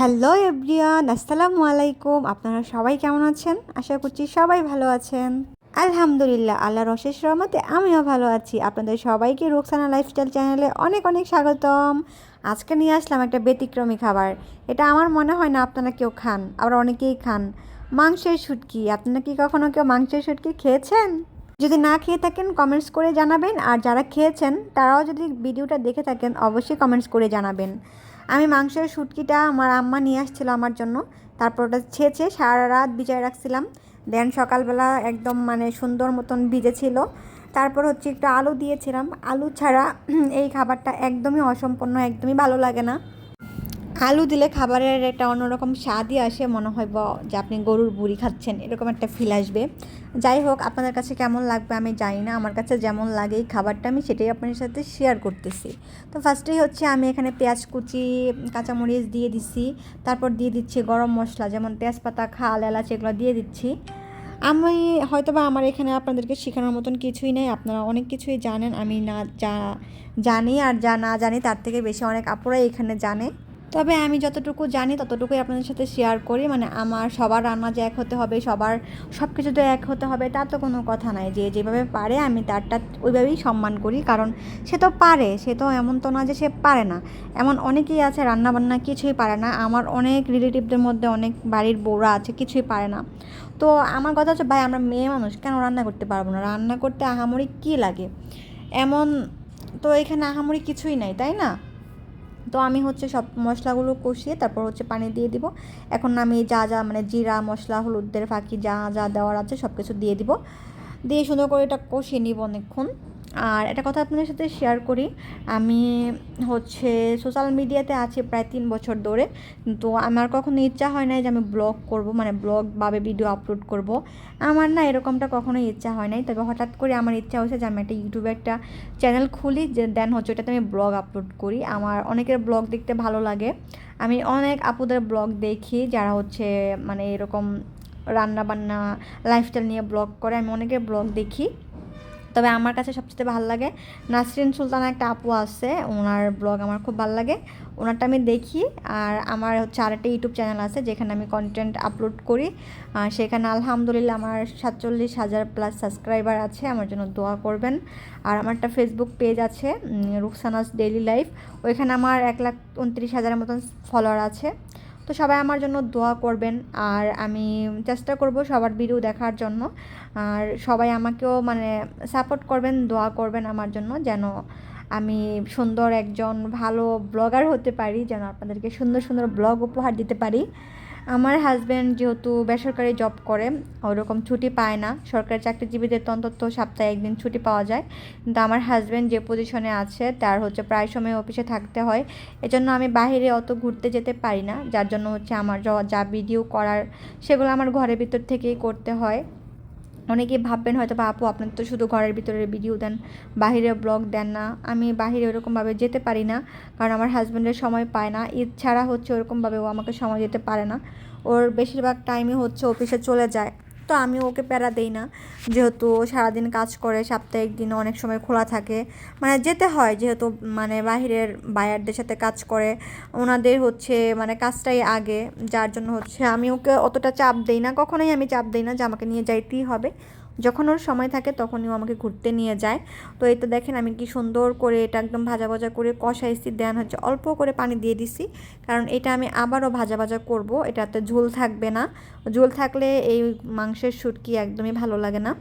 Hello everyone, আসসালামু আলাইকুম। আপনারা সবাই কেমন আছেন? আশা করছি সবাই ভালো আছেন। আলহামদুলিল্লাহ, আল্লাহর অশেষ রহমতে আমিও ভালো আছি। আপনাদের সবাইকে রোকসানা লাইফস্টাইল চ্যানেলে অনেক অনেক স্বাগতম। আজকে নিয়ে আসলাম একটা ব্যতিক্রমী খাবার। এটা আমার মনে হয় না আপনারা কেউ খান, আবার অনেকেই খান। মাংসের শুটকি। আপনারা কি কখনো কেউ মাংসের শুটকি খেয়েছেন? যদি না খেয়ে থাকেন কমেন্টস করে জানাবেন। আর যারা খেয়েছেন, তারাও যদি ভিডিওটা দেখে থাকেন, অবশ্যই কমেন্টস করে জানাবেন। আমি মাংসের শুটকিটা আমার আম্মা নিয়ে আসছিল আমার জন্য। তারপর ওটা ছেঁচে সারা রাত ভিজায় রাখছিলাম। দেন সকালবেলা একদম মানে সুন্দর মতন ভিজেছিল। তারপর হচ্ছে একটু আলু দিয়েছিলাম। আলু ছাড়া এই খাবারটা একদমই অসম্পূর্ণ, একদমই ভালো লাগে না। আলু দিলে খাবারের একটা অন্যরকম স্বাদই আসে, মনে হয় বা, যে আপনি গরুর বুড়ি খাচ্ছেন, এরকম একটা ফিল আসবে। যাই হোক, আপনাদের কাছে কেমন লাগবে আমি জানি না, আমার কাছে যেমন লাগে এই খাবারটা আমি সেটাই আপনার সাথে শেয়ার করতেছি। তো ফার্স্টেই হচ্ছে আমি এখানে পেঁয়াজ কুচি, কাঁচামরিচ দিয়ে দিচ্ছি তারপর দিয়ে দিচ্ছি গরম মশলা, যেমন তেজপাতা, খাল, এলাচ, এগুলো দিয়ে দিচ্ছি। আমি হয়তো বা আমার এখানে আপনাদেরকে শেখানোর মতন কিছুই নেই, আপনারা অনেক কিছুই জানেন, আমি না যা জানি আর যা না জানি তার থেকে বেশি অনেক আপুরাই এখানে জানে। তবে আমি যতটুকু জানি ততটুকুই আপনাদের সাথে শেয়ার করি। মানে আমার সবার রান্না যে এক হতে হবে, সবার সব কিছুতে এক হতে হবে তা তো কোনো কথা নাই। যে যেভাবে পারে আমি তারটা ওইভাবেই সম্মান করি। কারণ সে তো পারে, সে তো এমন তো না যে সে পারে না। এমন অনেকেই আছে রান্নাবান্না কিছুই পারে না। আমার অনেক রিলেটিভদের মধ্যে অনেক বাড়ির বউরা আছে, কিছুই পারে না। তো আমার কথা হচ্ছে, ভাই, আমরা মেয়ে মানুষ, কেন রান্না করতে পারব না? রান্না করতে আহামরি কী লাগে? এমন তো এখানে আহামরি কিছুই নাই, তাই না? তো আমি হচ্ছে সব মশলাগুলো কষিয়ে তারপর হচ্ছে পানি দিয়ে দিব। এখন আমি যা যা মানে জিরা, মশলা, হলুদের ফাঁকি যা যা দেওয়ার আছে সব কিছু দিয়ে দিব। দিয়ে সুন্দর করে এটা কষিয়ে নিব অনেকক্ষণ। আর একটা কথা আপনাদের সাথে শেয়ার করি, আমি হচ্ছে সোশ্যাল মিডিয়াতে আছি প্রায় তিন বছর ধরে। তো আমার কখনো ইচ্ছা হয় না যে আমি ব্লগ করব মানে ব্লগ ভাবে ভিডিও আপলোড করব। আমার না এরকমটা কখনোই ইচ্ছা হয় নাই। তবে হঠাৎ করে আমার ইচ্ছা হয়েছে যে আমি একটা ইউটিউবে একটা চ্যানেল খুলি, যে দেন হচ্ছে ওটাতে আমি ব্লগ আপলোড করি। আমার অনেকের ব্লগ দেখতে ভালো লাগে। আমি অনেক আপুদের ব্লগ দেখি, যারা হচ্ছে মানে এরকম রান্না বান্না লাইফস্টাইল নিয়ে ব্লগ করে, আমি অনেকের ব্লগ দেখি। তবে আমার কাছে সবচেয়ে ভালো লাগে, নাসরিন সুলতানা একটা আপু আছে, ওনার ব্লগ আমার খুব ভালো লাগে। ওনারটা আমি দেখি, আর আমার হচ্ছে আরেকটা ইউটিউব চ্যানেল আছে, যেখানে আমি কন্টেন্ট আপলোড করি। সেখানে আলহামদুলিল্লাহ আমার সাতচল্লিশ হাজার প্লাস সাবস্ক্রাইবার আছে, আমার জন্য দোয়া করবেন। আর আমার একটা ফেসবুক পেজ আছে রুকসানাস ডেইলি লাইফ ওইখানে আমার এক লাখ উনত্রিশ হাজারের মতন ফলোয়ার আছে। তো সবাই আমার জন্য দোয়া করবেন আর আমি চেষ্টা করব সবার ভিডিও দেখার জন্য। আর সবাই আমাকেও মানে সাপোর্ট করবেন, দোয়া করবেন আমার জন্য যেন আমি সুন্দর একজন ভালো ব্লগার হতে পারি, যেন আপনাদেরকে সুন্দর সুন্দর ব্লগ উপহার দিতে পারি। আমার হাজব্যান্ড যেহেতু বেসরকারি জব করে, ওরকম ছুটি পায় না। সরকারি চাকরিজীবীদের তো অন্তত সপ্তাহে একদিন ছুটি পাওয়া যায়। কিন্তু আমার হাজব্যান্ড যে পজিশনে আছে, তার হচ্ছে প্রায় সময় অফিসে থাকতে হয়। এজন্য আমি বাহিরে অত ঘুরতে যেতে পারি না। যার জন্য হচ্ছে আমার যা ভিডিও করার, সেগুলো আমার ঘরের ভিতর থেকেই করতে হয়। অনেকেই ভাববেন হয়তো বা আপু, আপনার তো শুধু ঘরের ভিতরে ভিডিও দেন বাহিরে ব্লগ দেন না। আমি বাহিরে ওরকমভাবে যেতে পারি না, কারণ আমার হাজব্যান্ডের সময় পায় না। ঈদ ছাড়া হচ্ছে ওরকমভাবে ও আমাকে সময় দিতে পারে না। ওর বেশিরভাগ টাইমই হচ্ছে অফিসে চলে যায়। তো আমি ওকে প্যারা দেই না। যেহেতু সারাদিন কাজ করে, সাপ্তাহিক দিন অনেক সময় খোলা থাকে। মানে যেতে হয়, যেহেতু মানে বাহিরের বায়ারদের সাথে কাজ করে। ওনাদের হচ্ছে মানে কাজটাই আগে, যার জন্য হচ্ছে আমি ওকে অতটা চাপ দেই না। কখনোই আমি চাপ দেই না যে আমাকে নিয়ে যাইতেই হবে। যখন ওর সময় থাকে তখনই ও আমাকে ঘুরতে নিয়ে যায়। তো এই তো দেখেন আমি কি সুন্দর করে এটা একদম ভাজা ভাজা করে কষাইছি দেন হচ্ছে অল্প করে পানি দিয়ে দিছি। কারণ এটা আমি আবারও ভাজা ভাজা করব, এটাতে ঝোল থাকবে না। ঝোল থাকলে এই মাংসের শুটকি একদমই ভালো লাগে না।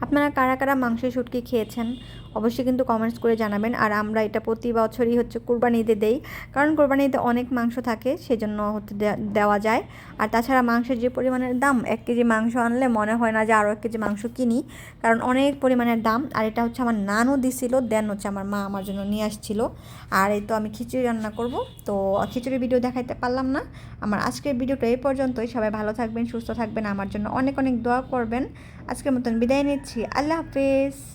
আপনারা কারা কারা মাংসের শুটকি খেয়েছেন? অবশ্যই কিন্তু কমেন্টস করে জানাবেন। আর আমরা এটা প্রতি বছরই হচ্ছে কোরবানিতে দেই। কারণ কোরবানিতে অনেক মাংস থাকে, সেজন্য হতে দেওয়া যায়। আর তাছাড়া মাংসের যে পরিমাণের দাম, এক কেজি মাংস আনলে মনে হয় না যে আরও এক কেজি মাংস কিনি। কারণ অনেক পরিমাণের দাম। আর এটা হচ্ছে আমার নানও দিছিল, দেন হচ্ছে আমার মা আমার জন্য নিয়ে আসছিল। আর এই তো আমি খিচুড়ি রান্না করব। তো খিচুড়ি ভিডিও দেখাইতে পারলাম না। আমার আজকের ভিডিওটা এই পর্যন্তই। সবাই ভালো থাকবেন, সুস্থ থাকবেন। আমার জন্য অনেক অনেক দোয়া করবেন। আজকের মতন বিদায় নিচ্ছি। আল্লাহ হাফেজ।